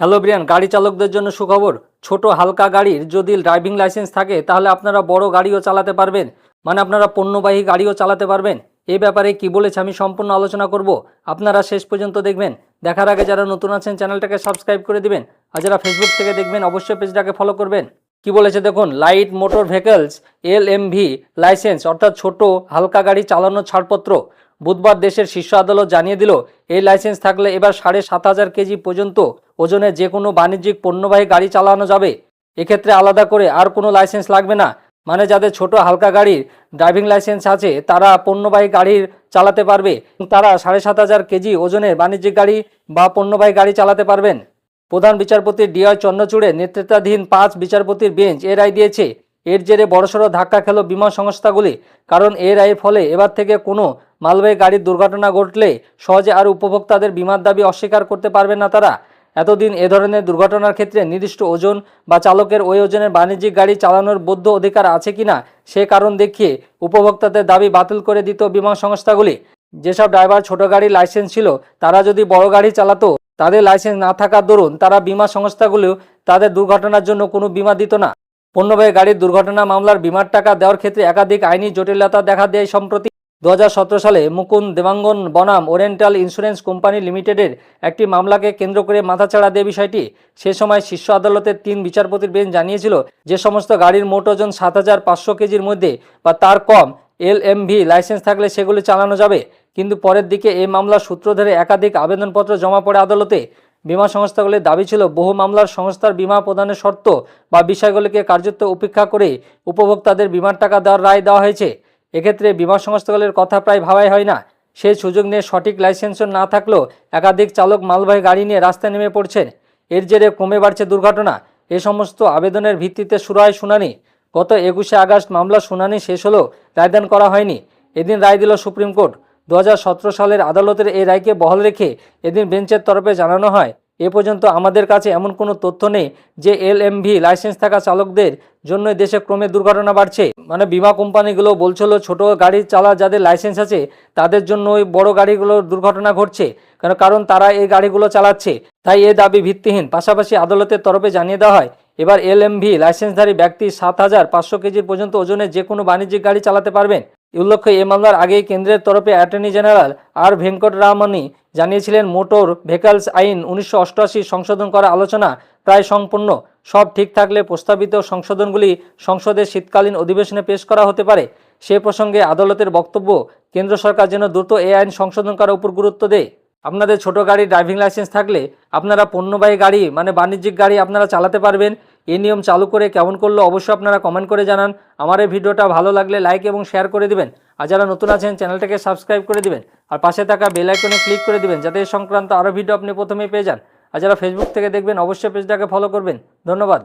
Hello Brian, গাড়ি চালকদের জন্য সুখবর। ছোট হালকা গাড়ির যদি ড্রাইভিং লাইসেন্স থাকে, তাহলে আপনারা বড় গাড়িও চালাতে পারবেন। মানে আপনারা পণ্যবাহী গাড়িও চালাতে পারবেন। এ ব্যাপারে কি বলেছে আমি সম্পূর্ণ আলোচনা করব। আপনারা শেষ পর্যন্ত দেখবেন। দেখার আগে যারা নতুন আছেন, চ্যানেলটাকে সাবস্ক্রাইব করে দিবেন। আর যারা ফেসবুক থেকে দেখবেন, অবশ্যই পেজটাকে ফলো করবেন। কি বলেছে দেখুন light motor vehicles L licence অর্থাৎ ছোট হালকা গাড়ি চালানোর ছাড়পত্র। বুধবার দেশের শীর্ষ আদালত জানিয়ে দিল, এই লাইসেন্স থাকলে এবার সাড়ে সাত হাজার কেজি পর্যন্ত ওজনের যে কোনো বাণিজ্যিক পণ্যবাহী গাড়ি চালানো যাবে। এক্ষেত্রে আলাদা করে আর কোনো লাইসেন্স লাগবে না। মানে যাদের ছোট হালকা গাড়ির ড্রাইভিং লাইসেন্স আছে, তারা পণ্যবাহী গাড়ির চালাতে পারবে। তারা সাড়ে সাত হাজার কেজি ওজনের বাণিজ্যিক গাড়ি বা পণ্যবাহী গাড়ি চালাতে পারবেন। প্রধান বিচারপতি ডিআই চন্দ্রচূড়ের নেতৃত্বাধীন পাঁচ বিচারপতির বেঞ্চ এ রায় দিয়েছে, এর জেরে বড়সড় ধাক্কা খেল বিমা সংস্থাগুলি। কারণ এ রায়ের ফলে এবার থেকে কোনো মালবাহী গাড়ির দুর্ঘটনা ঘটলে সহজে আর উপভোক্তাদের বিমার দাবি অস্বীকার করতে পারবে না তারা। এতদিন এ ধরনের দুর্ঘটনার ক্ষেত্রে নির্দিষ্ট ওজন বা চালকের ওই ওজনের বাণিজ্যিক গাড়ি চালানোর বৈধ অধিকার আছে কিনা সে কারণ দেখিয়ে উপভোক্তাদের দাবি বাতিল করে দিত বিমা সংস্থাগুলি। যেসব ড্রাইভার ছোট গাড়ির লাইসেন্স ছিল, তারা যদি বড় গাড়ি চালাতো, তাদের লাইসেন্স না থাকার দরুন তারা বিমা সংস্থাগুলো তাদের দুর্ঘটনার জন্য কোনো বিমা দিত না। পণ্যবাহী গাড়ির দুর্ঘটনা মামলার বিমার টাকা দেওয়ার ক্ষেত্রে একাধিক আইনি জটিলতা দেখা দেয় সম্প্রতি। দু হাজার সতেরো সালে মুকুন্দ দেবাঙ্গন বনাম ওরিয়েন্টাল ইন্স্যুরেন্স কোম্পানি লিমিটেডের একটি মামলাকে কেন্দ্র করে মাথাচাড়া দেয় বিষয়টি। সে সময় শীর্ষ আদালতের তিন বিচারপতির বেঞ্চ জানিয়েছিল যে সমস্ত গাড়ির মোট ওজন সাত হাজার পাঁচশো কেজির মধ্যে বা তার কম এল লাইসেন্স থাকলে সেগুলি চালানো যাবে। কিন্তু পরের দিকে এই মামলার সূত্র ধরে একাধিক আবেদনপত্র জমা পড়ে আদালতে। বিমা সংস্থাগুলির দাবি ছিল বহু মামলার সংস্থার বিমা প্রদানের শর্ত বা বিষয়গুলিকে কার্যত উপেক্ষা করে উপভোক্তাদের বিমার টাকা দেওয়ার রায় দেওয়া হয়েছে। এক্ষেত্রে বিমা সংস্থাগুলির কথা প্রায় ভাবাই হয় না। সেই সুযোগ নিয়ে সঠিক লাইসেন্সও না থাকলেও একাধিক চালক মালবাহী গাড়ি নিয়ে রাস্তায় নেমে পড়ছেন। এর জেরে কমে বাড়ছে দুর্ঘটনা। এ সমস্ত আবেদনের ভিত্তিতে শুরু হয় শুনানি। গত একুশে আগস্ট মামলার শুনানি শেষ হলেও রায়দান করা হয়নি। এদিন রায় দিল সুপ্রিম কোর্ট। দু হাজার সতেরো সালের আদালতের এই রায়কে বহাল রেখে এদিন বেঞ্চের তরফে জানানো হয়। এ পর্যন্ত আমাদের কাছে এমন কোনো তথ্য নেই যে এল লাইসেন্স থাকা চালকদের জন্যই দেশে ক্রমে দুর্ঘটনা বাড়ছে। মানে বিমা কোম্পানিগুলো বলছিল, ছোট গাড়ি চালা যাদের লাইসেন্স আছে, তাদের জন্য ওই বড় গাড়িগুলোর দুর্ঘটনা ঘটছে। কারণ কারণ তারা এই গাড়িগুলো চালাচ্ছে। তাই এ দাবি ভিত্তিহীন। পাশাপাশি আদালতের তরফে জানিয়ে দেওয়া হয়, এবার এল লাইসেন্সধারী ব্যক্তি সাত হাজার পাঁচশো কেজির পর্যন্ত ওজনে যে কোনো বাণিজ্যিক গাড়ি চালাতে পারবেন। উল্লেখ্য, এ মামলার আগেই কেন্দ্রের তরফে অ্যাটর্নি জেনারেল আর ভেঙ্কটরামনি জানিয়েছিলেন, মোটর ভেহিকলস আইন উনিশশো অষ্টআশি সংশোধন করা আলোচনা প্রায় সম্পূর্ণ। সব ঠিক থাকলে প্রস্তাবিত সংশোধনগুলি সংসদের শীতকালীন অধিবেশনে পেশ করা হতে পারে। সে প্রসঙ্গে আদালতের বক্তব্য, কেন্দ্র সরকার যেন দ্রুত এ আইন সংশোধন করার উপর গুরুত্ব দেয়। আপনাদের ছোট গাড়ি ড্রাইভিং লাইসেন্স থাকলে আপনারা পণ্যবাহী গাড়ি মানে বাণিজ্যিক গাড়ি আপনারা চালাতে পারবেন। এই নিয়ম চালু করে কেমন করল অবশ্যই আপনারা কমেন্ট করে জানান। আমার এই ভিডিওটা ভালো লাগলে লাইক এবং শেয়ার করে দিবেন। আর যারা নতুন আছেন চ্যানেলটাকে সাবস্ক্রাইব করে দিবেন। আর পাশে থাকা বেল আইকনে ক্লিক করে দিবেন, যাতে এই সংক্রান্ত আরও ভিডিও আপনি প্রথমেই পেয়ে যান। আর যারা ফেসবুক থেকে দেখবেন, অবশ্যই পেজটাকে ফলো করবেন। ধন্যবাদ।